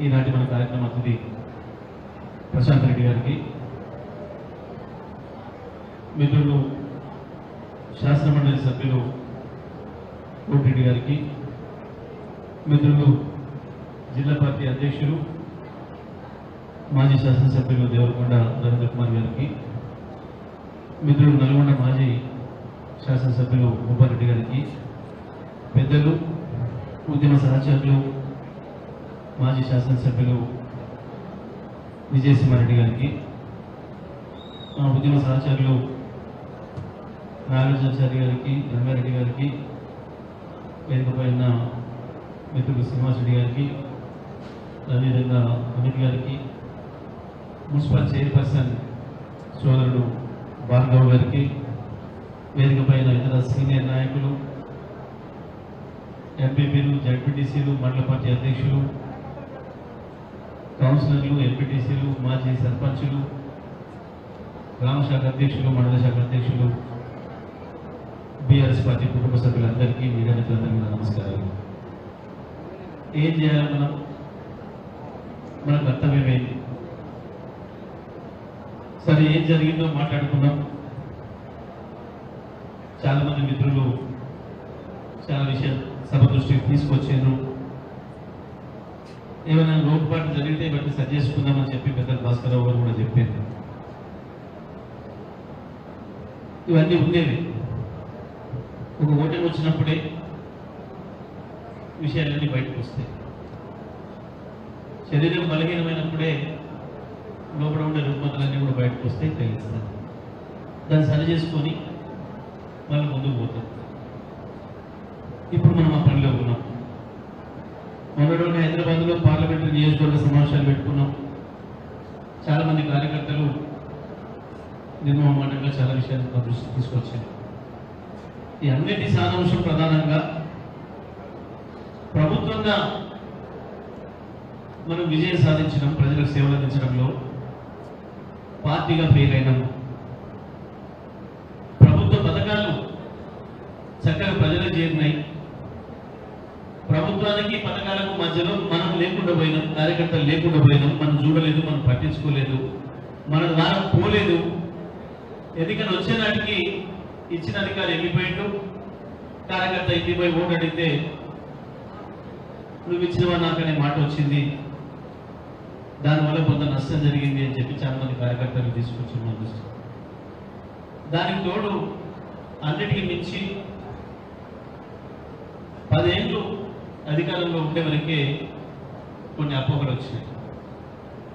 ఈనాటి మన కార్యక్రమ అతిథి ప్రశాంత్ రెడ్డి గారికి మిత్రులు శాసనమండలి సభ్యులు కోటిరెడ్డి గారికి మిత్రులు జిల్లా పార్టీ అధ్యక్షులు మాజీ శాసనసభ్యులు దేవరకొండ రవీంద్ర కుమార్ గారికి మిత్రులు నల్గొండ మాజీ శాసనసభ్యులు భూపారెడ్డి గారికి పెద్దలు ఉద్యమ సహచరులు మాజీ శాసనసభ్యులు విజయసింహారెడ్డి గారికి మా ఉద్యమ సహచరులు నాగార్జునాచారి గారికి రంగారెడ్డి గారికి వేదికపై ఉన్న మిత్రులు శ్రీనివాసరెడ్డి గారికి అదేవిధంగా అమిత్ గారికి మున్సిపల్ చైర్పర్సన్ సోదరుడు భార్గవ్ గారికి వేదిక పైన ఇతర సీనియర్ నాయకులు ఎంపీపీలు జడ్పీటీసీలు మండల పార్టీ అధ్యక్షులు కౌన్సిలర్లు ఎంపీటీసీలు మాజీ సర్పంచులు గ్రామ శాఖ అధ్యక్షులు మండల శాఖ అధ్యక్షులు బీఆర్ఎస్ పార్టీ కుటుంబ సభ్యులందరికీ మీడియా మిత్రులందరికీ నమస్కారాలు. ఏం చేయాలి మనం? మన కర్తవ్యం ఏంటి? సరే ఏం జరిగిందో మాట్లాడుకున్నాం చాలా మంది మిత్రులు చాలా విషయం సభ దృష్టికి తీసుకొచ్చారు ఏమైనా లోటుపాటు జరిగితే ఇవన్నీ సరి చేసుకుందామని చెప్పి పెద్దలు భాస్కరరావు గారు కూడా చెప్పారు. ఇవన్నీ ఉండేవి. ఒక ఓటమి వచ్చినప్పుడే విషయాలన్నీ బయటకు వస్తాయి. శరీరం బలహీనమైనప్పుడే లోపల ఉండే రుగ్మతలన్నీ కూడా బయటకు వస్తాయి తెలుస్తాయి దాన్ని సరి చేసుకొని మళ్ళీ ముందుకు పోతాం. ఇప్పుడు మనం ఆ పనిలో ఉన్నాం. మొన్నటి హైదరాబాద్ హైదరాబాద్లో పార్లమెంటరీ నియోజకవర్గ సమావేశాలు పెట్టుకున్నాం. చాలా మంది కార్యకర్తలు నిర్మమాటంగా చాలా విషయాలు దృష్టికి తీసుకొచ్చారు. ఈ అన్నిటి సారాంశం ప్రధానంగా ప్రభుత్వంగా మనం విజయం సాధించడం ప్రజలకు సేవలు అందించడంలో పార్టీగా ఫెయిల్ అయినాము ప్రభుత్వ పథకాలు చక్కగా ప్రజలకు చేరినాయి. ఈ పథకాలకు మధ్యలో మనం లేకుండా పోయినాం కార్యకర్తలు లేకుండా పోయినాం మనం చూడలేదు మనం పట్టించుకోలేదు మన ద్వారా పోలేదు. ఎందుకని వచ్చే నాటికి ఇచ్చిన అధికారి వెళ్ళిపోయిండు కార్యకర్త వెళ్ళిపోయి ఓటు అడిగితే నువ్వు ఇచ్చినవా నాకనే మాట వచ్చింది. దానివల్ల కొంత నష్టం జరిగింది అని చెప్పి చాలా మంది కార్యకర్తలు తీసుకొచ్చిన దృష్టి దానికి తోడు అన్నిటికీ మించి పదేళ్ళు అధికారంలో ఉండే వరకే కొన్ని అపోహలు వచ్చినాయి.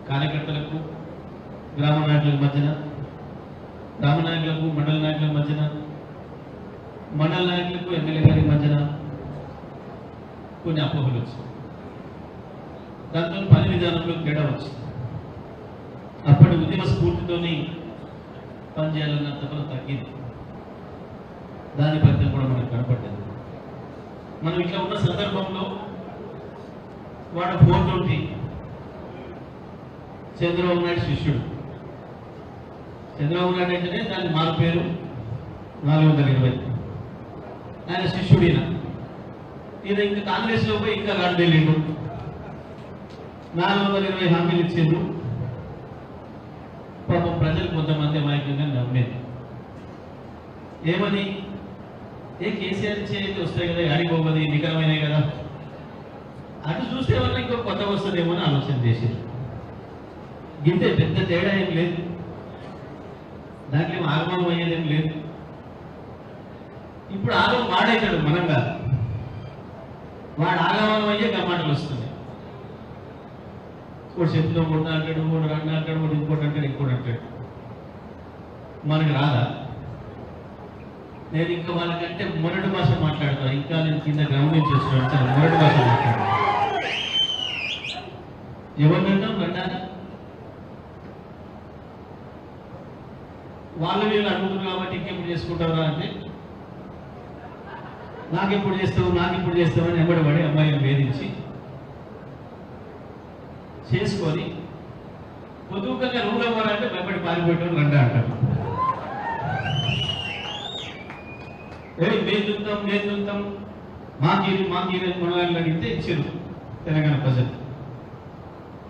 కార్యకర్తలకు గ్రామ నాయకుల మధ్యన గ్రామ నాయకులకు మండల నాయకుల మధ్యన మండల నాయకులకు ఎమ్మెల్యే గారి మధ్యన కొన్ని అపోహలు వచ్చాయి దాంతో పని విధానంలో తేడా వచ్చింది. అప్పటి ఉద్యమ స్ఫూర్తితోని పనిచేయాలన్న తపన తగ్గింది. దాని ఫలితం కూడా మనకు కనపడ్డది మనం ఇట్లా ఉన్న సందర్భంలో వాడు ఫోర్ ట్వంటీ చంద్రబాబు నాయుడు శిష్యుడు. చంద్రబాబు నాయుడు అంటేనే దాని మారు పేరు నాలుగు వందల ఇరవై. ఆయన శిష్యుడు ఈయన ఈయన ఇంకా కాంగ్రెస్లో పోయి ఇంకా గాడిదెళ్ళిండు నాలుగు వందల ఇరవై హామీలు ఇచ్చిండ్రు. పాపం ప్రజలు కొంతమంది అమాయకంగా నమ్మేది. ఏమని? ఏ కేసీఆర్ చేతి వస్తాయి కదా ఆడిపోవది నికరమైనవి కదా. అటు చూస్తే వల్ల ఇంకో కొత్త వస్తుందేమో అని ఆలోచన చేశారు. ఇంతే పెద్ద తేడా ఏం లేదు. దాంట్లో ఏం ఆగమనం అయ్యేదేం లేదు. ఇప్పుడు ఆగం వాడైతాడు మనం కాదు వాడు ఆగమనం అయ్యే గమ్మాటలు వస్తుంది ఒకటి చెప్తూ ఒకటి అంటాడు మూడు రెండు అంటాడు ఒకటి ఇంకోటి అంటాడు ఇంకోటి అంటాడు. మనకు రాదా? నేను ఇంకా వాళ్ళకంటే మొరటి భాష మాట్లాడతాను ఇంకా నేను కింద గ్రౌండ్ నుంచి వస్తున్నాను మొరటి భాష మాట్లాడతాను ఎవరినంటాం రండాలి వాళ్ళు వీళ్ళు అడుగుతున్నారు కాబట్టి ఇంకెప్పుడు చేసుకుంటారా అంటే నాకెప్పుడు చేస్తావు నాకెప్పుడు చేస్తావు అని ఎంబడి పడి అమ్మాయిని వేధించి చేసుకొని పొదువుకంగా రూల్ అవ్వాలంటే భయపడి పారిపోయటం రండా అంటారు. ఏ మేము దుంతాం మేము దుంతాం మాకీరు మాకీరు మనల్ని అడిగితే ఇచ్చారు తెలంగాణ ప్రజలు.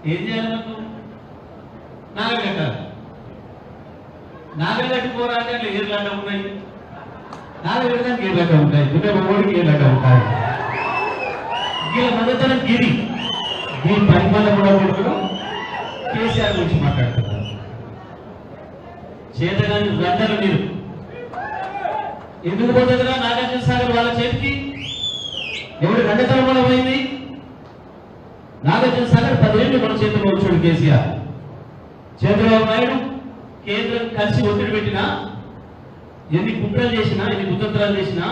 ఏం చేయాలి మరి నువ్వు? నాగలు అంటే అట్లా ఏర్లాట ఉన్నాయి నాగలు కట్టడానికి ఏర్లాట ఉంటాయి. దుడ్డ ఓడికి ఏర్లాట ఉంటాయి. వీళ్ళ మద్దతనం గిరి. దీని పరిమాణం కూడా కొడుకులు కేసీఆర్ గురించి మాట్లాడుతున్నారు. చేతగాని గంటలు మీరు ఎందుకు పోతుందిరా నాగార్జున సాగర్ వాళ్ళ చేతికి ఎవరి గంటతనం వల్ల పోయింది? నాగార్జున సాగర్ పదేళ్ళు మన చేతిలో వచ్చాడు కేసీఆర్. చంద్రబాబు నాయుడు కేంద్రం కలిసి ఒత్తిడి పెట్టినా ఎన్ని కుట్రలు చేసినా ఎన్ని కుతంత్రాలు చేసినా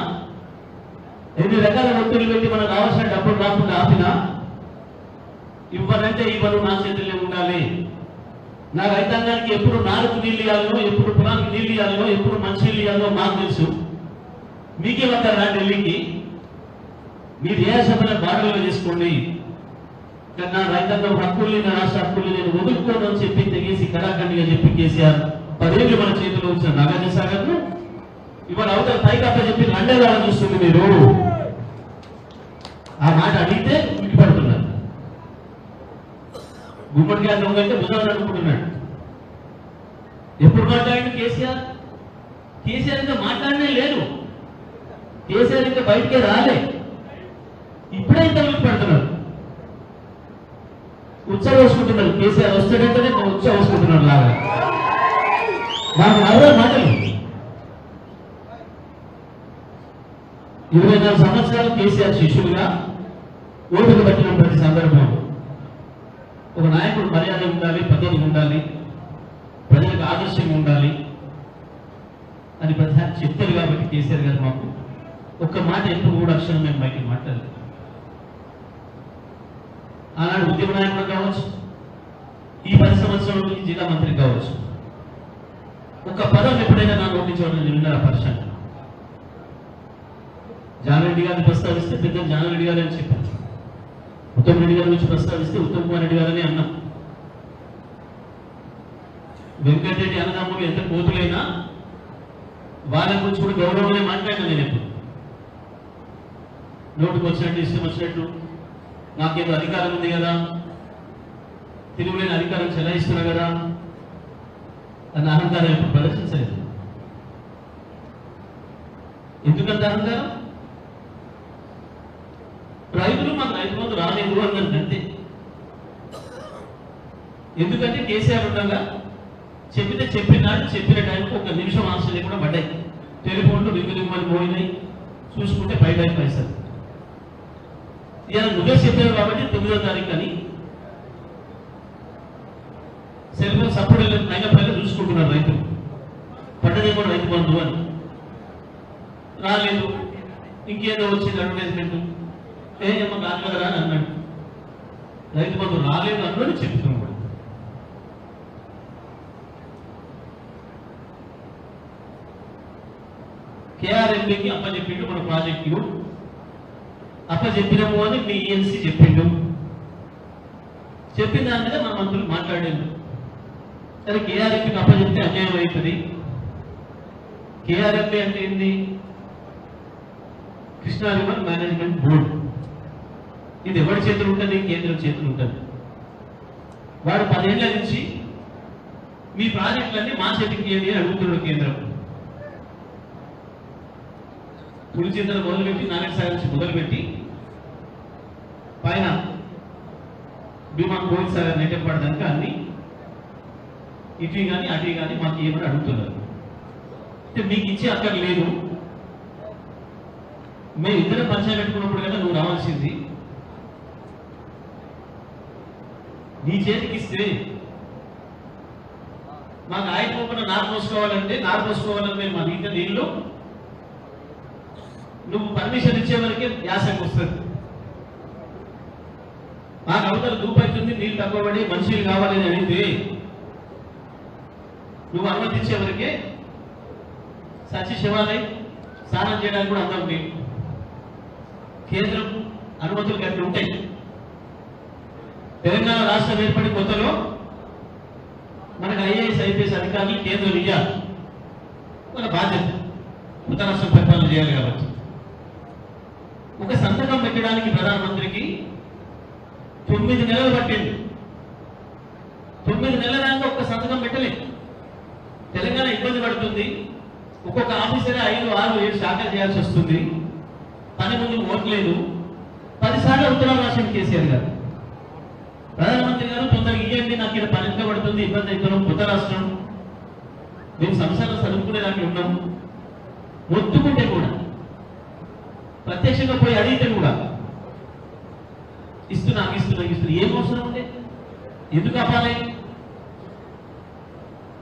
ఎన్ని రకాల ఒత్తిడి పెట్టి మనకు కావాల్సిన డబ్బులు రాకుండా ఆపినా ఇవ్వనంటే ఇవ్వను నా చేతుల్లో ఉండాలి. నా రైతాంగానికి ఎప్పుడు నాలుగు నీళ్ళు ఇవ్వాలనో ఎప్పుడు పొలానికి నీళ్ళు ఇవ్వాలనో ఎప్పుడు మంచి నీళ్ళు ఇవ్వాలనో మాకు తెలుసు. మీకే వస్తారా ఢిల్లీకి మీరు ఏ అసెంబ్లీ బాటలో చేసుకోండి నా రైతాంగం హక్కుల్ని నా రాష్ట్ర హక్కుల్ని నేను వదులుకోను అని చెప్పి తెగేసి కళాఖండిగా చెప్పి కేసీఆర్ పదేళ్ళు మన చేతిలో వచ్చిన నాగార్జున సాగర్ను ఇవాళ అవతల పైకా చెప్పి రండేలా చూస్తుంది మీరు. ఆ మాట అడిగితే పడుతున్నారు గుమ్మడికాయ దొంగ అంటే భుజాలు అనుకుంటున్నాడు. ఎప్పుడు మాట్లాడండి కేసీఆర్? కేసీఆర్ ఇంకా మాట్లాడనే లేదు. కేసీఆర్ ఇంకా బయటకే రాలే. ఇప్పుడే ఇంత పెడుతున్నారు. ఉత్సవం వేసుకుంటున్నారు. కేసీఆర్ వస్తాడంటేనే ఉత్సవం వేసుకుంటున్నారు లాగా. నాకు అరవై మాటలు. ఇరవై నాలుగు సంవత్సరాలు కేసీఆర్ శిష్యులుగా ఓటుకు పట్టిన ప్రతి సందర్భం. ఒక నాయకుడు మర్యాద ఉండాలి పద్ధతి ఉండాలి ప్రజలకు ఆదర్శంగా ఉండాలి అని ప్రధాని చెప్తారు కాబట్టి కేసీఆర్ గారు మాకు ఒక్క మాట ఎప్పుడు కూడా అక్షరం మేము బయటికి మాట్లాడలేదు. ఆనాడు ఉద్యమ నాయకుడు కావచ్చు ఈ పది సంవత్సరాల నుంచి జిల్లా మంత్రి కావచ్చు. ఒక పదం ఎప్పుడైనా నా నోటి చూడండి నిన్నర పర్సెంట్ జానరెడ్డి గారిని ప్రస్తావిస్తే పెద్ద జానరెడ్డి గారు అని చెప్పారు. ఉత్తమ్ రెడ్డి గారి గురించి ప్రస్తావిస్తే ఉత్తమ్ కుమార్ రెడ్డి గారని అన్నాం. వెంకటరెడ్డి అన్నదమ్ములు ఎంత కోతులైనా వాళ్ళ గురించి కూడా గౌరవమే మాట్లాడినా నేను ఎప్పుడు. నోటుకు వచ్చినట్టు ఇష్టం వచ్చినట్టు. నాకేదో అధికారం ఉంది కదా. తిరుగులేని అధికారం చెలాయిస్తున్నా కదా. అన్న అహంకారం ఇప్పుడు ప్రదర్శించలేదు. ఎందుకంత అహంకారం? రైతులు మాకు రైతు బంధు రాలేదు అన్నారు అంతే. ఎందుకంటే కేసీఆర్ ఉండగా చెప్పితే చెప్పినాడు చెప్పిన టైంకి ఒక నిమిషం ఆన్సర్ లేకుండా పడ్డాయి. టెలిఫోన్లు రింగు రింగుమని పోయినాయి. చూసుకుంటే బయట టైం పైసలు ఇవాళ నువ్వే చెప్పావు కాబట్టి తొమ్మిదో తారీఖు అని సెల్ఫోన్ సపోర్ట్ అయిన పైన చూసుకుంటున్నారు రైతులు. పడ్డదే కూడా రైతు బంధువు అని. రాలేదు. ఇంకేదో వచ్చింది అడ్వర్టైజ్మెంట్ ఏమో కాదు కదరా అని అన్నాడు. రైతు బంధు రాలేదు అన్నాడు చెప్తున్నాడు కూడా కేఆర్ఎంబికి అప్పచెప్పిండు మన అప్ప చెప్పినాము అని మీ ఈఎన్సీ చెప్పిండు. చెప్పిన దాని మీద మన మంత్రులు మాట్లాడిండు. సరే కేఆర్ఎంపీకి అప్పచెప్తే అన్యాయం అవుతుంది. కేఆర్ఎంపీ అంటే ఏంది? Krishna river management board. ఇది ఎవరి చేతులు ఉంటుంది? కేంద్రం చేతులు ఉంటుంది. వాడు పదేళ్ళ నుంచి మీ ప్రాజెక్టులన్నీ మా చేతికి ఇవ్వండి అని అడుగుతున్నాడు కేంద్రం. పులిచింతలు మొదలుపెట్టి నారాయణ సాగర్ నుంచి మొదలుపెట్టి పైన బీమా కోవిడ్ సార్ నెట్టెంపాడు అన్ని ఇటు కానీ అటు కానీ మాకు ఏమని అడుగుతున్నారు. అంటే మీకు ఇచ్చే అక్కడ లేదు. మేము ఇద్దరు పరిచయం పెట్టుకున్నప్పుడు కదా నువ్వు రావాల్సింది. నీ చేతికి ఇస్తే మాకు ఆయన పోకుండా నారు పోసుకోవాలంటే నారు పోసుకోవాలని మేము మా నీటి నీళ్ళు నువ్వు పర్మిషన్ ఇచ్చే వరకే యాసకు వస్తుంది. నాకు అవతల దూపైతుంది నీళ్ళు తక్కువ పడి మనుషులు కావాలని అని అడిగితే నువ్వు అనుమతి వరకే సచి శివాలయం స్నానం చేయడానికి కూడా అందరం నీళ్ళు కేంద్రం అనుమతులు గట్టి ఉంటాయి. తెలంగాణ రాష్ట్రం ఏర్పడి కొత్తలో మనకు ఐఏఎస్ ఐపీఎస్ అధికారులు కేంద్రం ఇయ్యాలి. మన బాధ్యత. కొత్త రాష్ట్రం పరిపాలన చేయాలి కాబట్టి. ఒక సంతకం పెట్టడానికి ప్రధానమంత్రికి తొమ్మిది నెలలు పట్టింది. తొమ్మిది నెలల దాకా ఒక్క సంతకం పెట్టలేదు తెలంగాణ ఇబ్బంది పడుతుంది. ఒక్కొక్క ఆఫీసర్ ఐదు ఆరు ఏడు శాఖలు చేయాల్సి వస్తుంది. పని ముందు ఓట్లేదు పదిసార్లు ఉత్తరాలు రాసిన కేసీఆర్ గారు. ప్రధానమంత్రి గారు తొందరగా ఇవ్వండి నాకు ఇక్కడ పని ఎంత పడుతుంది ఇబ్బంది అవుతున్నాం కొత్త రాష్ట్రం. మేము సంవత్సరాలు చదువుకునేదానికి ఉన్నాం. ఒత్తుకుంటే కూడా ప్రత్యక్షంగా పోయి అడిగితే కూడా ఇస్తున్నా ఇస్తున్నా ఇస్తున్నా. ఏం అవసరం ఉంది ఎందుకు అవ్వాలి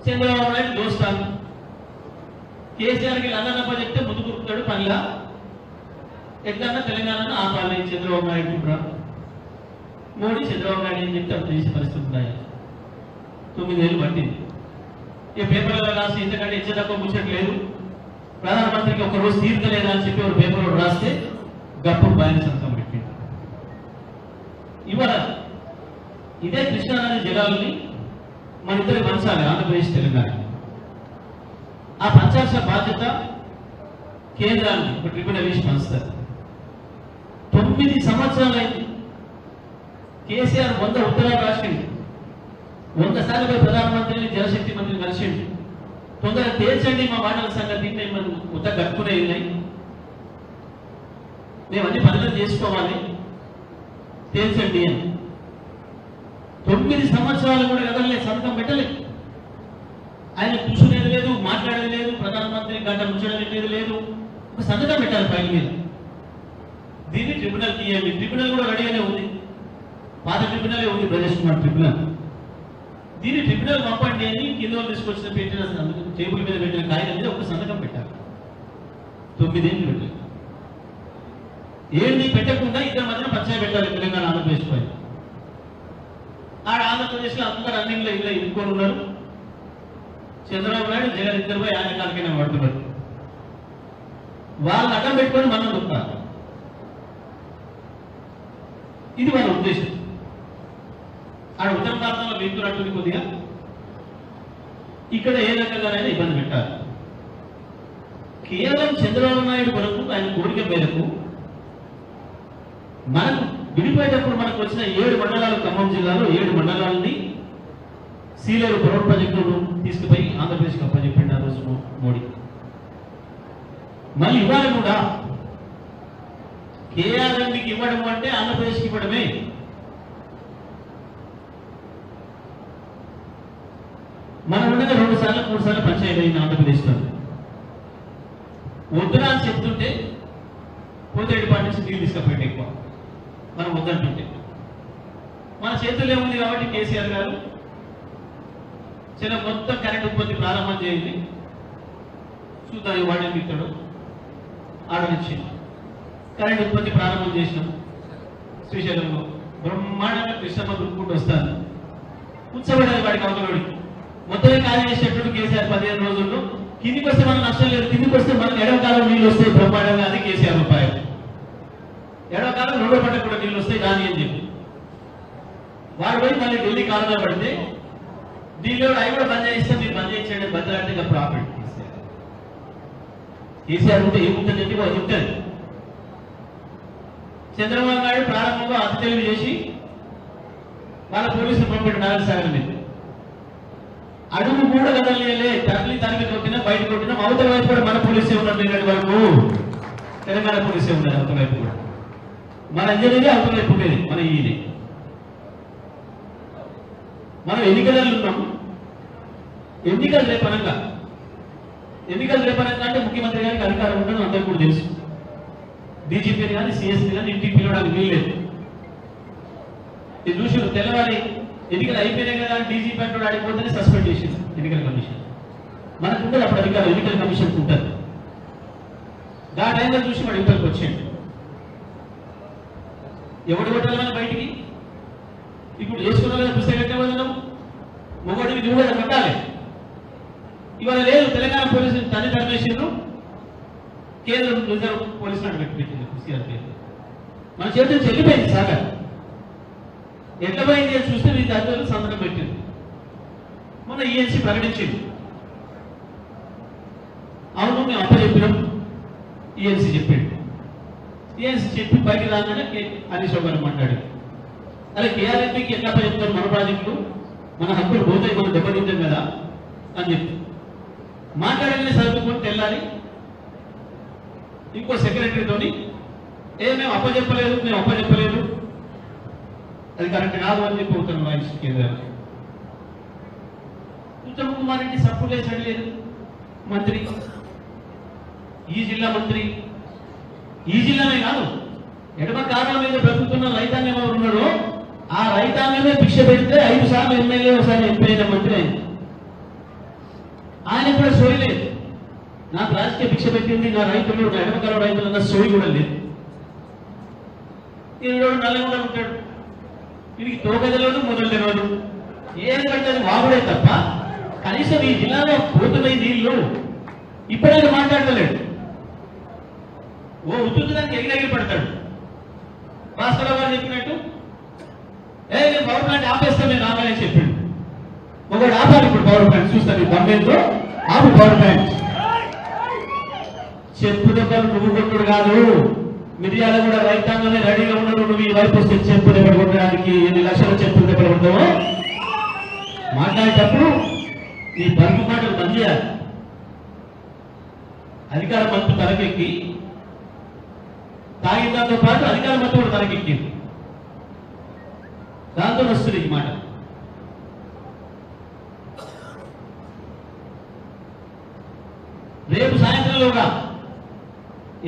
చంద్రబాబు నాయుడు దోస్తాను కేసీఆర్కి లందనప్ప చెప్తే ముందు కురుకుతాడు పనిలా. ఎట్లన్నా తెలంగాణను ఆపాలి చంద్రబాబు నాయుడు కూడా. మోడీ చంద్రబాబు నాయుడు ఏం చెప్తే అప్పుడు చేసే పరిస్థితి ఉన్నాయి తొమ్మిదేళ్ళు పట్టింది. ఈ పేపర్లలో రాసి ఇంతకంటే ఇచ్చేటప్పుడు ముచ్చట్లేదు ప్రధానమంత్రికి ఒక రోజు తీర్చలేదా అని చెప్పి ఒక పేపర్లో రాస్తే గప్పు బయలు ఇవాళ ఇదే కృష్ణానది జలాలని మన ఇద్దరు పంచాలి ఆంధ్రప్రదేశ్ తెలంగాణ. ఆ పంచాల్సిన బాధ్యత కేంద్రాన్ని ఒక ట్రిబ్యునల్ వేసి పంచుతారు తొమ్మిది సంవత్సరాలైంది. కేసీఆర్ వంద ఉత్తరాలు రాసిండు వంద సార్లు ప్రధానమంత్రిని జలశక్తి మంత్రిని కలిసిండు. తొందరగా తేల్చండి మా మాటల సంగతి మేము ఉత్త కట్టుకునే ఉన్నాయి. మేము అన్ని పనులు చేసుకోవాలి. తేల్చండి అని. తొమ్మిది సంవత్సరాలు కూడా కదలలేదు సంతకం పెట్టలేదు ఆయన కూర్చునేది లేదు మాట్లాడేది లేదు ప్రధానమంత్రి గంట ఉంచడం లేదు ఒక సంతకం పెట్టాలి ఫైల్ మీద. దీన్ని ట్రిబ్యునల్ తీయండి. ట్రిబ్యునల్ కూడా రెడీగానే ఉంది. పాత ట్రిబ్యునలే ఉంది బ్రజేష్ కుమార్ ట్రిబ్యునల్ దీన్ని ట్రిబ్యునల్ పంపండి అని కింద తీసుకొచ్చిన పెట్టిన సంతకం టేబుల్ మీద పెట్టిన కాగితం మీద ఒక సంతకం పెట్టాలి తొమ్మిదేళ్ళు పెట్టాలి ఏది పెట్టకుండా ఇద్దరు మధ్యన పరిచయం పెట్టాలి తెలంగాణ ఆంధ్రప్రదేశ్ పై ఆడ ఆంధ్రప్రదేశ్లో అందరూ రన్నింగ్లో ఇలా ఇరుక్కొని ఉన్నారు. చంద్రబాబు నాయుడు జగన్ ఇద్దరు పోయి ఆయన కాలకైనా పడుతున్నారు వాళ్ళు అడ్డం పెట్టుకొని మనం దుఃఖాలి ఇది వాళ్ళ ఉద్దేశం. ఆడ ఉత్తర ప్రాంతంలో వెళ్తున్నట్టుంది కొద్దిగా. ఇక్కడ ఏ రకంగానైనా ఇబ్బంది పెట్టాలి. కేవలం చంద్రబాబు నాయుడు కొరకు ఆయన కోరిక మేరకు మనం విడిపోయేటప్పుడు మనకు వచ్చిన ఏడు మండలాలు ఖమ్మం జిల్లాలో ఏడు మండలాలని సీలేరు పొరవ ప్రాజెక్టును తీసుకుపోయి ఆంధ్రప్రదేశ్కి అప్పచెప్పిండు ఆ రోజు మోడీ. మళ్ళీ ఇవాళ కూడా కేఆర్ఎంకి ఇవ్వడం అంటే ఆంధ్రప్రదేశ్కి ఇవ్వడమే. మనం ఉండగా రెండు సార్లు మూడు సార్లు పంచాయతీ అయింది ఆంధ్రప్రదేశ్లో వద్దురా అని చెప్తుంటే పోతే పాటి నుంచి నీళ్ళు తీసుకపోయింది ఎక్కువ. మనం వద్దంటుంటే. మన చేతుల్లో ఉంది కాబట్టి కేసీఆర్ గారు చిన్న మొత్తం కరెంట్ ఉత్పత్తి ప్రారంభం చేయండి. చూద్దాం వాడే మిత్రుడు ఆర్డర్ ఇచ్చింది. కరెంట్ ఉత్పత్తి ప్రారంభం చేసినాం. శ్రీశైలంలో బ్రహ్మాండంగా కృష్ణమ్మ దుక్కుంటూ వస్తాను. కూర్చోబడేది వాడికి అవతలవాడికి మొత్తమే ఖాళీ చేసేటప్పుడు కేసీఆర్ పదిహేను రోజుల్లో కిందికి వస్తే మనకు నష్టం లేదు కిందికి వస్తే మనకు ఎడవ కాలం నీళ్ళు వస్తే బ్రహ్మాండంగా అది కేసీఆర్ ఉపాయం. ఎడవ కాలం రెండో పంట కూడా నీళ్ళు వస్తాయి దాని అని చెప్పి. వారు పోయి మళ్ళీ ఢిల్లీ కాలంలో పడితే దీనిలో అవి కూడా బంద్ చేస్తే మీరు బంద్ చేయించండి బంద్ అంటే ఇక ప్రాఫిట్ కేసీఆర్ ఉంటే ఏముంటుంది అంటే అది ఉంటుంది చంద్రబాబు నాయుడు ప్రారంభంలో అతి తెలివి చేసి వాళ్ళ పోలీసులు పంపిణీ నాలుగు సాగర్ మీద అడుగు కూడా కదలలే తరలి తనకి కొట్టినా బయట కొట్టినా అవతల వైపు కూడా మన పోలీసే ఉన్నారు నిన్నటి వరకు. తెలంగాణ పోలీసే ఉన్నారు అవతల వైపు కూడా. మన ఇంజనీరే అవతల వైపు మన ఈయనే. మనం ఎన్నికలలో ఉన్నాం. ఎన్నికలు రేపనంగా ఎన్నికలు రేపనంగా అంటే ముఖ్యమంత్రి గారికి అధికారం ఉండడం అందరికీ కూడా తెలుసు. డీజీపీ కానీ సిఎస్పీ కానీ ఇంటికి పిలవడానికి వీల్లేదు ఇది చూసి తెల్లవారి ఎన్నికలు అయిపోయినాయి కదా అని డీజీపీ అంటే ఆడిపోతేనే సస్పెండ్ చేసింది ఎన్నికల కమిషన్. మనకు ఉంటుంది అప్పుడు అధికారం ఎన్నికల కమిషన్ ఉంటుంది. దా టైంలో చూసి వాడు ఇంటర్కి వచ్చేయండి. ఎవడు కొట్టాలని బయటికి? ఇప్పుడు వేసుకున్న వాళ్ళని పుస్తకం కట్టేవాళ్ళం మొగడికి నువ్వు కూడా కట్టాలి. ఇవాళ లేదు తెలంగాణ పోలీసులు తల్లి తరిమేసిండ్రు కేంద్ర రిజర్వ్ పోలీసులు అటు పెట్టింది సిఆర్పీ మన చేతిలో చెల్లిపోయింది సాగర్. ఎట్లా పోయింది అని చూస్తే మీ దగ్గర సంతకం పెట్టింది. మొన్న ఈఎన్సీ ప్రకటించింది. అవును మేము అప్ప చెప్పినాం ఈఎన్సీ చెప్పాడు. తీసి చెప్పి పైకి రాగానే కే- హరీష్ రావు గారు మాట్లాడారు. అలా కేఆర్ఎంపీకి ఎట్లా చెప్తారు మన ప్రాజెక్టులు? మన హక్కులు పోతాయి మనం దెబ్బతింటాం కదా అని చెప్పి. మాట్లాడగానే సర్దుకొని తెల్లాలి ఇంకో సెక్రటరీతోని ఏ మేము అప్పచెప్పలేదు మేము అప్పచెప్పలేదు. అది కరెక్ట్ కాదు అని చెప్పి ఉత్తరం రాయించి కేంద్రానికి. ఉత్తమ్ కుమార్ రెడ్డి సపోర్ట్ చేసాడు లేదు. మంత్రి. ఈ జిల్లా మంత్రి ఈ జిల్లానే కాదు. ఎడమ కారణం మీద బ్రతుకుతున్న రైతాంగం ఎవరు ఉన్నాడో ఆ రైతాంగమే భిక్ష పెడితే ఐదు సార్లు ఎమ్మెల్యే ఒకసారి ఎంపీ అయిన మంత్రి అయింది ఆయన కూడా సోయి లేదు. నాకు రాజకీయ భిక్ష పెట్టింది నా రైతులు నా ఎడమకాల రైతులు అన్న సోయి కూడా లేదు. ఈరోజు నల్లగొండ ఉంటాడు. వీడికి తోగదలోను మొదలు తెలియదు ఏం కట్టదు వాగుడే తప్ప కనీసం ఈ జిల్లాలో పోతున్నాయి నీళ్ళు ఇప్పుడైనా మాట్లాడలేడు ఓ ఉత్తుదానికి ఎగిరెగిరి పడతాడు. భాస్కర్ గారు చెప్పినట్టు ఏ నేను పవర్ ప్లాంట్ ఆపేస్తా నేను రాగానే చెప్పాడు. ఒకటి ఆపాలి ఇప్పుడు పవర్ ప్లాంట్ చూస్తాను బంబేతో ఆపు పవర్ ప్లాంట్ చెప్పు దెబ్బలు నువ్వు కొట్టుడు కాదు. మిర్యాల కూడా రైతాంగమే రెడీగా ఉన్నాడు నువ్వు ఈ వైపు వస్తే చెప్పు దెబ్బలు కొట్టడానికి ఎన్ని లక్షలు చెప్పు దెబ్బలు కొడతావో? మాట్లాడేటప్పుడు నీ బరుపు మాటలు బంద్ చేయాలి. అధికార మంత్రి తలకెక్కి తాగినంతో పాటు అధికార మంత్రి కూడా తలకెక్కింది దాంతో వస్తుంది ఈ మాట. రేపు సాయంత్రంలోగా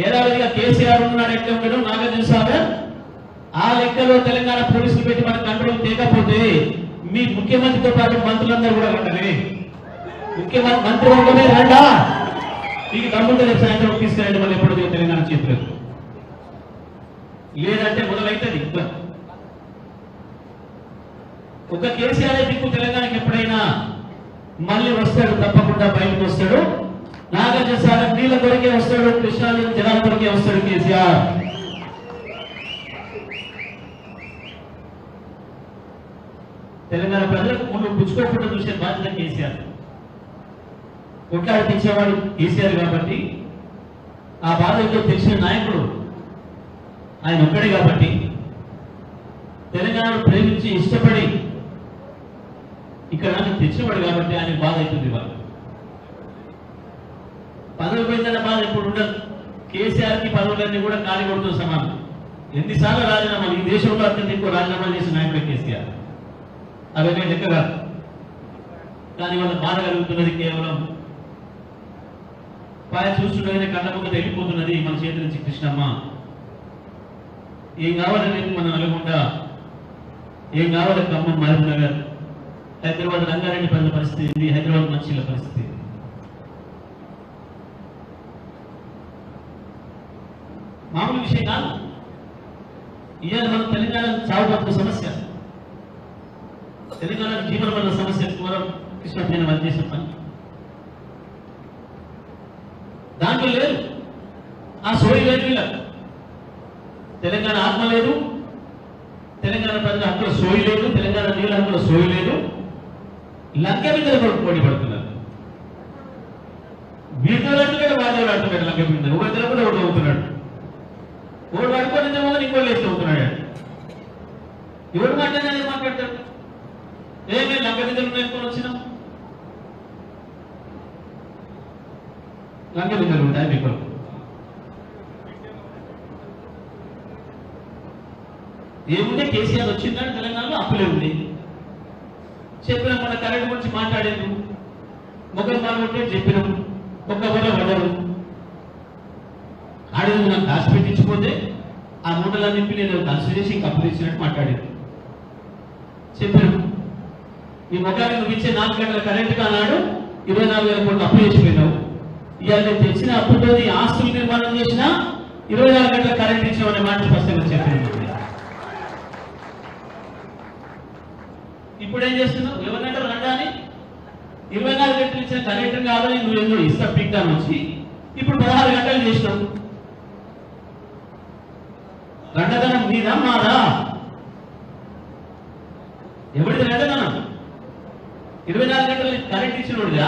ఏడాదిగా కేసీఆర్ ఉన్నాడు ఎట్లా ఉండడం నాగార్జున సాగర్. ఆ లెక్కలో తెలంగాణ పోలీసులు పెట్టి మన కంట్రోల్ చేయకపోతే మీ ముఖ్యమంత్రితో పాటు మంత్రులందరూ కూడా ఉండాలి ముఖ్యమంత్రి మంత్రి వర్గమే రండా. మీకు దమ్ముంటే రేపు సాయంత్రం తీసుకెళ్ళండి మళ్ళీ ఎప్పుడు తెలంగాణ చేతులకు. లేదంటే మొదలైతుంది. ఇబ్బంది. ఒక కేసీఆర్ దిక్కు తెలంగాణకి ఎప్పుడైనా మళ్ళీ వస్తాడు తప్పకుండా బయటకు వస్తాడు. నాగార్జున సాగర్ నీళ్ళ కొరకే వస్తాడు కృష్ణా జనాల కొరకే వస్తాడు కేసీఆర్. తెలంగాణ ప్రజలకు ముందు పుచ్చుకోకుండా చూసే బాధ్యత కేసీఆర్. కొట్లాడిపించేవాడు తెచ్చేవాడు కేసీఆర్ కాబట్టి ఆ బాధ ఏదో తెలిసిన నాయకుడు ఆయన ఒక్కడే కాబట్టి తెలంగాణను ప్రేమించి ఇష్టపడి ఇక్కడ నాకు తెచ్చినవాడు కాబట్టి ఆయన బాధ అవుతుంది వాళ్ళు పదవి పోయిందన్న బాధ ఇప్పుడు ఉండదు. కేసీఆర్కి పదవులన్నీ కూడా ఖాళీ కొడుతూ సమానం. ఎన్నిసార్లు రాజీనామాలు ఈ దేశంలో అత్యంత ఎక్కువ రాజీనామాలు చేసిన నాయకుడు కేసీఆర్. అవన్నీ లెక్క కాదు. కానీ వాళ్ళ బాధ కలుగుతున్నది కేవలం పాయ చూస్తుండగానే కళ్ళ ముందు వెళ్ళిపోతున్నది మన చేతి నుంచి కృష్ణమ్మ. ఏం కావాలని మనం నల్గొండ ఏం కావాలి ఖమ్మం మహబూబ్ నగర్? హైదరాబాద్ రంగారెడ్డి పల్లె పరిస్థితి ఇది హైదరాబాద్ మనుషుల పరిస్థితి మామూలు విషయం కాదు. ఇవాళ మన తెలంగాణ చావు సమస్య. తెలంగాణ జీవన వల్ల సమస్య కేవలం కృష్ణ వాళ్ళు చేసిన పని. దాంట్లో లేదు. ఆ సోయి లేదు వీళ్ళకు తెలంగాణ ఆత్మ లేదు. తెలంగాణ ప్రజల హక్కుల సోయి లేదు. తెలంగాణ నీళ్ళ హక్కుల సోయి లేదు. లంక మీద పోటీ పడుతున్నారు. వీటితో అంటున్నాడు వాళ్ళు అంటున్నాడు లంక మీద. ఒకరిద్దరు కూడా ఒకటి అవుతున్నాడు ఒకటి పడుకోలేదేమో ఇంకోటి లేచి అవుతున్నాడు ఎవరు మాట్లాడినా ఏం మాట్లాడతాడు ఏమే లంక మీద నేర్చుకొని వచ్చినాం. లంక మీద ఉంటాయి మీకు? ఏముంది? కేసీఆర్ వచ్చిందని తెలంగాణలో అప్పులే ఉంది. చెప్పిన మన కరెంట్ గురించి మాట్లాడేది మొగలు మాట్లాడితే చెప్పినాం. ఒక్క వల్ల పడరు ఆడేది నాకు దాచి పెట్టించిపోతే ఆ మూటలు నింపి నేను కలిసి చేసి ఇంకా అప్పులు ఇచ్చినట్టు మాట్లాడాను చెప్పాను. ఈ ముఖాన్ని నువ్వు ఇచ్చే నాలుగు గంటల కరెంట్ కానాడు ఇరవై నాలుగు వేల కోట్లు అప్పు చేసిపోయినావు. ఇవాళ నేను తెచ్చిన అప్పుతో ఆస్తులు నిర్మాణం చేసినా ఇరవై నాలుగు గంటల కరెంట్ ఇచ్చామనే మాట స్పష్టంగా చెప్పాను. ఇప్పుడు ఏం చేస్తున్నావు ఎవరినంటారు రండా అని? ఇరవై నాలుగు గంటలు ఇచ్చిన కలెక్టర్ కాదని నువ్వు ఎన్నో ఇస్తా పీక్తాను వచ్చి? ఇప్పుడు పదహారు గంటలు చేసినావు. రండదనం నీదా మాదా? ఎవరిది రండదనం? ఇరవై నాలుగు గంటలు కరెంట్ ఇచ్చినోడుగా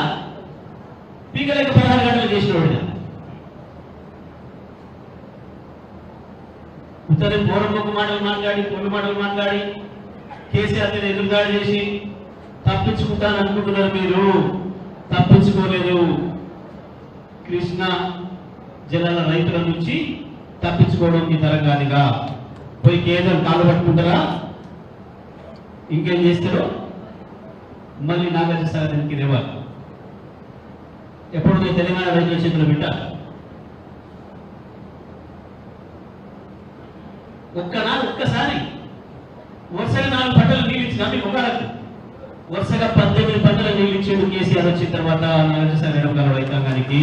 పీకలేక పదహారు గంటలు చేసినోడుగా ఉత్తరం పూర్వపు మాటలు మాట్లాడి పొల్లు మాటలు మాట్లాడి కేసీఆర్ మీద ఎదురుదాడి చేసి తప్పించుకుంటాను అనుకుంటున్నారు మీరు. తప్పించుకోలేదు. కృష్ణ జిల్లాల రైతుల నుంచి తప్పించుకోవడం ఈ తరంగానిగా. పోయి కేంద్రం కాళ్ళు పట్టుకుంటారా? ఇంకేం చేస్తారో? మళ్ళీ నాగార్జున దానికి రేవాలి ఎప్పుడు నేను తెలంగాణ రైతుల చేతులు ఒక్క ఒక్కనాడు ఒక్కసారి. వరుసగా నాలుగు పంటలు నీళ్ళు ఇచ్చిన మీకు ఒకరాదు వరుసగా పద్దెనిమిది పంటలు నీళ్ళు ఇచ్చేందుకు కేసీఆర్ వచ్చిన తర్వాత నాగార్జున సాగర్ గారు రైతాంగానికి.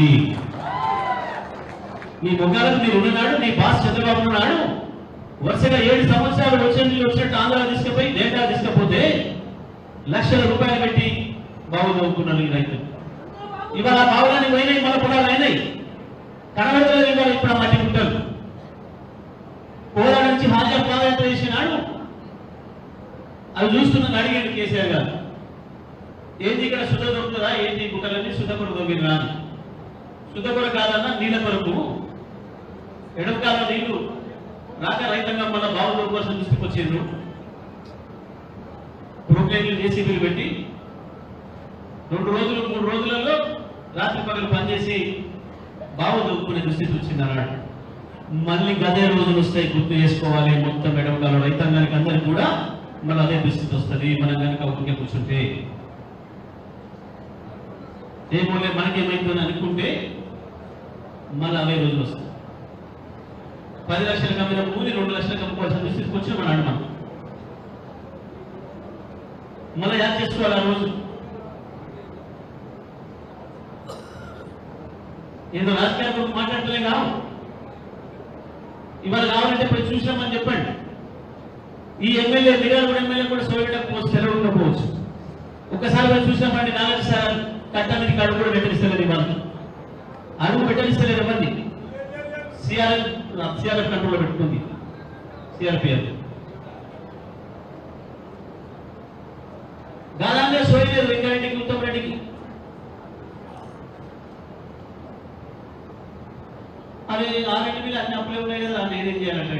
నీ మొగ్గాలకు మీరు ఉన్ననాడు నీ బాస్ చంద్రబాబు ఉన్నాడు వరుసగా ఏడు సంవత్సరాలు వచ్చే నీళ్ళు వచ్చినట్టు ఆంధ్ర తీసుకుపోయి డేటా తీసుకపోతే లక్షల రూపాయలు పెట్టి బాగు చదువుకున్నారు ఈ రైతులు. ఇవాళ బావులని పోయినాయి మన పొలాలు అయినాయి. కనబడలేదు ఇవాళ ఇప్పుడు ఆ మట్టి ఉంటారు కోలా నుంచి హాజరు పాదయాత్ర చేసినాడు అవి చూస్తున్నాను అడిగాడు కేసీఆర్ గారు. ఏంది ఇక్కడ శుద్ధ దొరుకుతుందా? ఏంది బుట్టలన్నీ శుద్ధ కొరకు మీరు రాదు శుద్ధ కొర కాదన్నా నీళ్ళ కొరకు. ఎడమ కాలం నీళ్ళు. రాక రైతంగా మన బావుల కోసం తీసుకొచ్చిండ్రు ప్రొక్లైన్లు జేసీబీలు పెట్టి రెండు రోజులు మూడు రోజులలో రాత్రి పగలు పనిచేసి బావు దొక్కునే దుస్థితి వచ్చింది అన్నాడు. మళ్ళీ గదే రోజులు వస్తాయి గుర్తు చేసుకోవాలి. మొత్తం ఎడమకాలం రైతాంగానికి అందరికి కూడా మళ్ళీ అదే దుస్థితి వస్తుంది. మనం కనుక ఊరికే కూర్చుంటే ఏమోలే మనకేమైందని అనుకుంటే మళ్ళీ అవే రోజులు వస్తాయి పది లక్షల కమ్మిన భూమి రెండు లక్షలకు అమ్ముకోవాల్సిన దుస్థితికి వచ్చిన మన అనుమానం మళ్ళీ యాడ్ చేసుకోవాలి ఆ రోజు. ఏదో రాజకీయాల గురించి మాట్లాడలే కావు ఇవాళ కావాలంటే పోయి చూసామని చెప్పండి. ఈ ఎమ్మెల్యే మిర్యాల ఎమ్మెల్యే కూడా సోయకపోవచ్చు సెలవు ఉండకపోవచ్చు. ఒక్కసారి పోయి చూసినామండి నాలుగు సార్ కట్ట మీదకి అడుగు కూడా పెట్టిస్తలేదు ఇవాళ. అడుగు పెట్టనిస్తలేదు ఎవరిని? సిఆర్ఎఫ్ సిఆర్ఎఫ్ కంట్రోల్లో పెట్టుకుంది. సిఆర్పిఎఫ్. దాదాపు సోయలేదు వెంకరెడ్డికి ఉత్తమ్ రెడ్డికి అవి ఆరెడ్డి మీద అన్ని అప్పులే ఉన్నాయి కదా నేనేం చేయాలంటే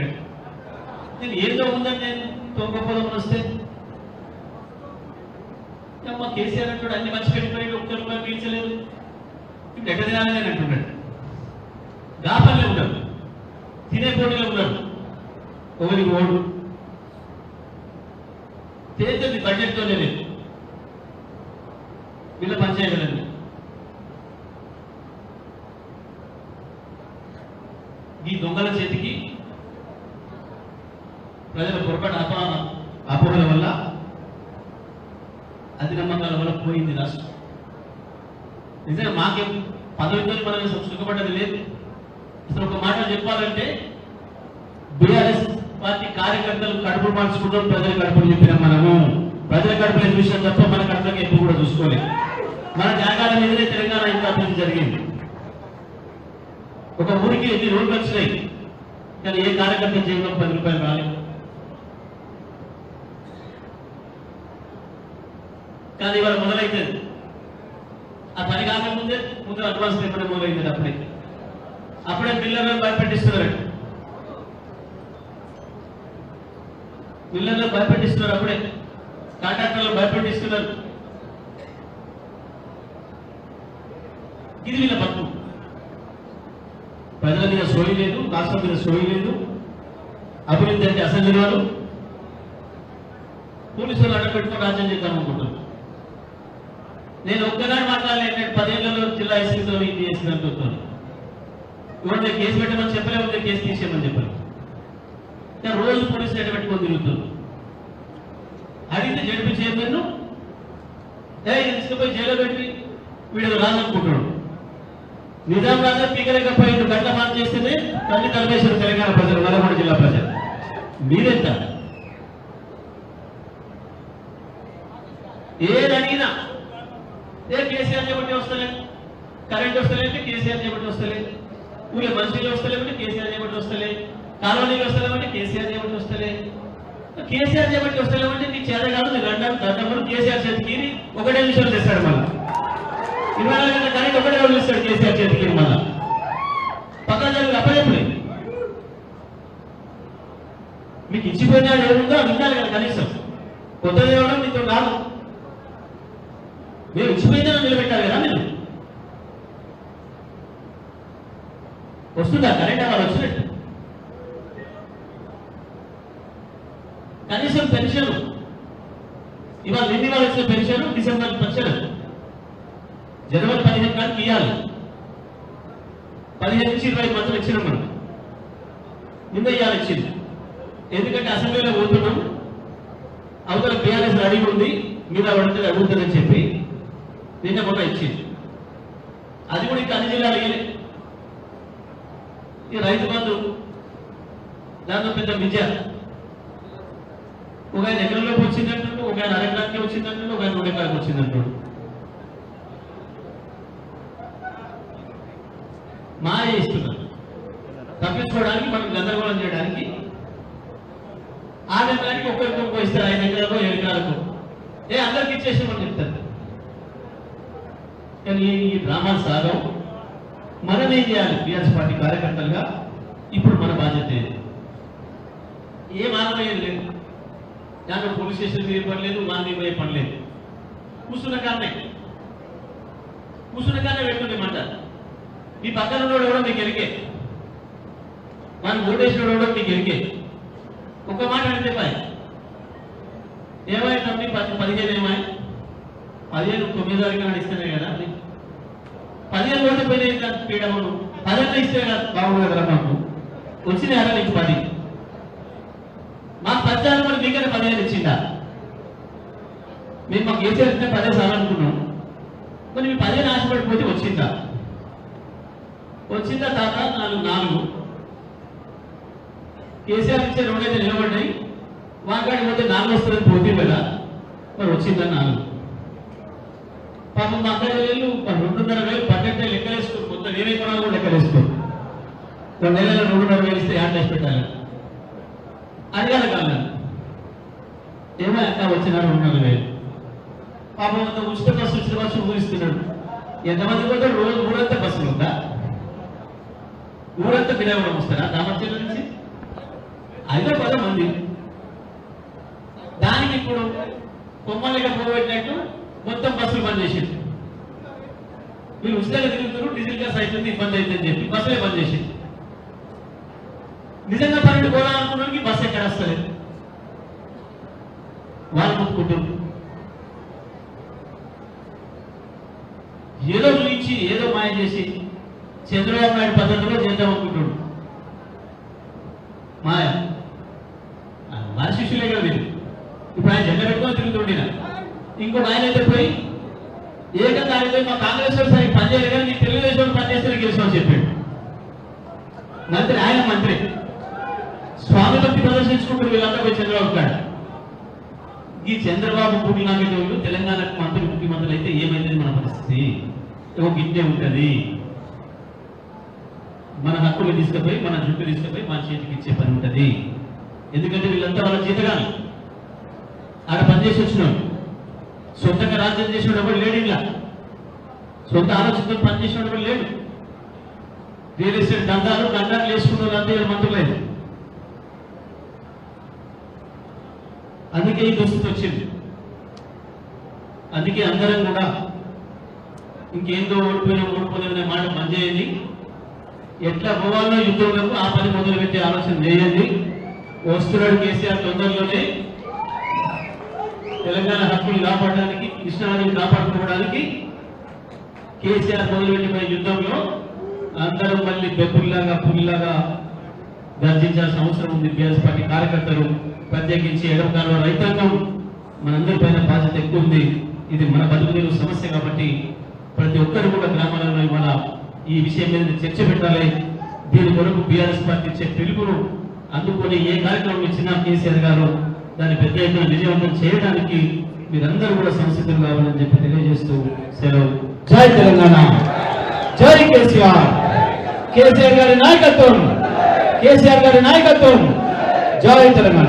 నేను ఏదో ఉందని నేను తొంగపోదాం వస్తే అమ్మ కేసీఆర్ అంటాడు అన్ని మంచి పెట్టిపోయి ఒక్క రూపాయి పీల్చలేదు. ఇప్పుడు ఎక్కడ తినాలని అంటున్నాడు. గాపల్లే ఉన్నాడు తినే పోటీలో ఉన్నాడు ఒకరికి ఓడు. తేజది బడ్జెట్తోనే లేదు వీళ్ళ పంచాయతీలన్నీ ఈ దొంగల చేతికి ప్రజల పొరపాటు అప అపోహల వల్ల అతి నమ్మకాల వల్ల పోయింది రాష్ట్రం. నిజంగా మాకేం పదవితో మనం సుఖపడ్డది లేదు. అసలు ఒక మాట చెప్పాలంటే బీఆర్ఎస్ పార్టీ కార్యకర్తలు కడుపులు మార్చుకుంటాం ప్రజల కడుపులు చెప్పినాం మనము ప్రజల కడుపులు చూసాం తప్ప మన కడుపులకు ఎప్పుడు కూడా చూసుకోలేదు. మన జాగాల మీదనే తెలంగాణ ఇంత అభివృద్ధి జరిగింది. ఒక ఊరికి ఎన్ని రోడ్లు వచ్చినాయి కానీ ఏ కార్యకర్త జీవనం పది రూపాయలు రాలేదు. కానీ ఇవాళ మొదలైతుంది. ఆ పని కాకముందే ముందు అడ్వాన్స్ పేమెంట్ మొదలైంది అప్పుడే. అప్పుడే పిల్లలను భయపెట్టిస్తున్నారు. పిల్లలను భయపెట్టిస్తున్నారు అప్పుడే. కాంట్రాక్టర్లు భయపెట్టిస్తున్నారు. ఇది వీళ్ళ పట్టు. ప్రజల మీద సోయి లేదు రాష్ట్రం మీద సోయి లేదు. అభివృద్ధి అంటే అసలు వారు పోలీసులు అడ్డపెట్టుకుని రాజ్యం చేద్దాం అనుకుంటున్నారు. నేను ఒక్కనాడు మాట్లాడలేదు నేను పదేళ్ళలో జిల్లా ఎస్పీతో ఇది చేసినట్టు ఇవాళ కేసు పెట్టమని చెప్పలే ఉంటే కేసు తీసేయమని చెప్పాను నేను రోజు పోలీసులు ఎడ పెట్టుకొని తిరుగుతున్నారు? అడిగితే జడిపి చేయమన్ను ఏ ఇది తీసుకుపోయి జైల్లో పెట్టి వీడు రాదనుకుంటున్నాడు. నిజాం రాజా పీకలేకపోయిండు గంట మాట చేస్తేనే తల్లి తలవేశారు తెలంగాణ ప్రజలు నల్లగొండ జిల్లా ప్రజలు. మీరెంత? ఏదడిగినా కేసీఆర్ చేపట్టి వస్తలేదు కరెంట్ వస్తలేదు కేసీఆర్ చేపట్టి వస్తలేదు ఊళ్ళో మంచినీళ్ళు వస్తలేమంటే కేసీఆర్ చేపట్టి వస్తలేదు కాలువ నీళ్ళు వస్తలేమంటే కేసీఆర్ చేపట్టి వస్తలేదు కేసీఆర్ చేపట్టి వస్తలేమంటే నీ చేత కాదు నీ లండన్ దండం కేసీఆర్ చేతికి ఒకటే నిమిషాలు తెస్తాడు మళ్ళీ. ఇరవై నాలుగు గంటల కరెంట్ ఒకటే రోజులు ఇస్తాడు కేసీఆర్ చేతికి మళ్ళా. పక్కన జరిగి అప్పచెప్పలేదు మీకు ఇచ్చిపోయినా ఏముందో వినాలి కదా కనీసం. కొత్తది ఇవ్వడం మీతో కాదు. మీరు ఇచ్చిపోయిందని నిలబెట్టారు కదా మీరు? వస్తుందా? కరెంట్ అవ్వాలి వచ్చినట్టు. కనీసం పెన్షన్. ఇవాళ ఎన్ని వాళ్ళు వచ్చిన పెన్షన్ డిసెంబర్ పెన్షన్. జనవరి పదిహేను కాడికి ఇవ్వాలి పదిహేను నుంచి ఇరవై మంత్రులు ఇచ్చినాం మనం. నిన్న ఇవ్వాలి ఇచ్చింది. ఎందుకంటే అసెంబ్లీలో పోతున్నాం. అవతల బీఆర్ఎస్ రెడీ ఉంది. మీద పడితే అడుగుతుందని చెప్పి నిన్న మొన్న ఇచ్చింది. అది కూడా ఇంకా అన్ని జిల్లాలు ఇయ్యలే. ఈ రైతు బంధు దాంతో పెద్ద విద్య. ఒక ఆయన ఎకరంలోకి వచ్చిందంటుండు ఒక ఆయన అరెకరానికి వచ్చిందంటుండు ఒక ఆయన రెండు ఎకరానికి వచ్చిందంటుండు మాయ ఇస్తున్నారు. తప్పించుకోవడానికి మనం గందరగోళం చేయడానికి ఆ ఎకరానికి ఒక్కరికి ఇస్తారు ఐదు ఎకరాలకు ఏడు ఎకరాలకు. ఏ అందరికి ఇచ్చేసామని చెప్తారు. ఈ డ్రామాలు సాగం మనం ఏం చేయాలి టీఆర్ఎస్ పార్టీ కార్యకర్తలుగా ఇప్పుడు మన బాధ్యత ఏది? ఏ ఆనందం లేదు. దాంట్లో పోలీస్ స్టేషన్ మీద పడలేదు మానవీయమయ్యే పడలేదు కూర్చున్న కారణే. కూర్చున్న కారణే పెట్టుకుంటే మీ పక్కన ఉన్నోడు కూడా మీకు ఎరిగే మనం ఓటేసినోడు కూడా మీకు ఎరిగే ఒక మాట అంటే పాయ్. ఏమైనా తమ్మి పది పదిహేను ఏమాయి? పదిహేను తొమ్మిది తారీఖు నాడు ఇస్తేనే కదా. అది. పదిహేను రోజులు పోయినాయి కదా పీడములు పదిహేను ఇస్తే కదా? బాగుంది కదా మాకు? వచ్చింది అరవై నుంచి పది. మా పద్నాలుగు మంది మీకనే పదిహేను ఇచ్చిందా? మేము మాకు కేసీఆర్ ఇస్తే పదే సార్లు అనుకున్నాం. మరి మీ పదిహేను ఆశపడిపోతే వచ్చిందా? వచ్చిందా తాత నాలుగు నాలుగు. కేసీఆర్ ఇచ్చే రెండైతే నిలబడ్డాయి. వాకాడి పోతే నాలుగు వస్తుందని పోతే కదా. మరి వచ్చిందా నాలుగు? పాపం మా వేలు రెండున్నర వేలు పన్నెండు వేలు లెక్కలేసుకోరు మొత్తం నేనే కొనాలి కూడా లెక్కలేసుకోరు కొన్ని నెలల రెండున్నర వేలు ఇస్తే యాడ్ చేసి పెట్టాలి. అడగాలి కాదు. ఏమో అక్క వచ్చిన రెండున్నర వేలు. పాపం అంత ఉచిత బస్సు ఉచిత బస్సు ఊరిస్తున్నాడు. ఎంతమంది పోతారు రోజు ఊరంతా బస్సులు ఉందా? ఊరంతా వినయవడం వస్తారా? దామర్చల నుంచి? ఐదో పదం మంది. దానికి ఇప్పుడు కొమ్మలిగా పోగొట్టినట్టు మొత్తం బస్సులు బంద్ చేసిండు మీరు ఉచితంగా తిరుగుతున్నారు డీజిల్ గ్యాస్ అవుతుంది ఇబ్బంది అవుతుందని చెప్పి బస్సులే బంద్ చేసిండు నిజంగా పన్నెండు పోవాలనుకున్నానికి బస్సు ఎక్కడ వస్తలేదు? వాళ్ళు ఒప్పుకుంటున్నారు ఏదో గురించి ఏదో మాయ చేసి చంద్రబాబు నాయుడు పద్ధతిలో చేద్దాం అనుకుంటున్నాడు మాయ. ఆ, మన శిష్యులే కదా వీళ్ళు. ఇప్పుడు ఆయన జెండా పెట్టుకొని తిరుగుతుండిన ఇంకొక ఆయన అయితే పోయి ఏకంగా ఆయన పోయి మా కాంగ్రెస్ వాడు సరిగ్గా పనిచేయలేదు కానీ నీ తెలుగుదేశం పనిచేస్తే గెలిచామని చెప్పాడు. మంత్రి ఆయన మంత్రి. స్వామి భక్తి ప్రదర్శించుకుంటూ వీళ్ళంతా పోయి చంద్రబాబు గారు ఈ చంద్రబాబు పూడి తెలంగాణకు మంత్రి ముఖ్యమంత్రులు అయితే ఏమైంది మన పరిస్థితి? ఒక గిన్నె ఉంటుంది. మన హక్కులు తీసుకుపోయి మన జుట్టు తీసుకుపోయి మన చేతికి ఇచ్చే పని ఉంటుంది. ఎందుకంటే వీళ్ళంతా వాళ్ళ జీతగాని ఆడ పనిచేసి వచ్చినాడు సొంతంగా రాజ్యం చేసేవాడు ఎవరు లేడు ఇలా సొంత ఆలోచనతో పనిచేసేవాడు ఎవరు లేడు? రియల్ ఎస్టేట్ దందాలు దండాలు వేసుకున్న వాళ్ళంతా వీళ్ళ మంత్రులేదు అందుకే ఈ దుస్థితి వచ్చింది. అందుకే అందరం కూడా ఇంకేందో ఓడిపోయినా ఓడిపోయిన మాట పనిచేయండి ఎట్లా పోవాలో యుద్ధంలోకి ఆ పని మొదలు పెట్టే ఆలోచన చేయండి. వస్తున్నాడు కేసీఆర్ తొందరలోనే తెలంగాణ హక్కులు కాపాడడానికి కృష్ణానదిని కాపాడుకోవడానికి కేసీఆర్ మొదలుపెట్టిన యుద్ధంలో అందరం మళ్ళీ బెబ్బుల్లాగా పుల్లాగా గర్జించాల్సిన అవసరం ఉంది. బీఆర్ఎస్ పార్టీ కార్యకర్తలు ప్రత్యేకించి ఎడమకాలంలో రైతాంగం మనందరి పైన బాధ్యత ఎక్కువ ఉంది. ఇది మన బతుకు తెరువు సమస్య కాబట్టి ప్రతి ఒక్కరు కూడా గ్రామాలలో ఇవాళ ఈ విషయం మీద చర్చ పెట్టాలి. దీని కొరకు బీఆర్ఎస్ పార్టీ ఇచ్చే పిలుపును అందుకొని ఏ కార్యక్రమం ఇచ్చినా కేసీఆర్ గారు దాన్ని పెద్ద ఎత్తున విజయవంతం చేయడానికి మీరందరూ కూడా సంసిద్ధులు కావాలని చెప్పి తెలియజేస్తూ సెలవు. జై తెలంగాణ. జై కేసీఆర్. కేసీఆర్ గారి నాయకత్వం. కేసీఆర్ గారి నాయకత్వం. జై తెలంగాణ.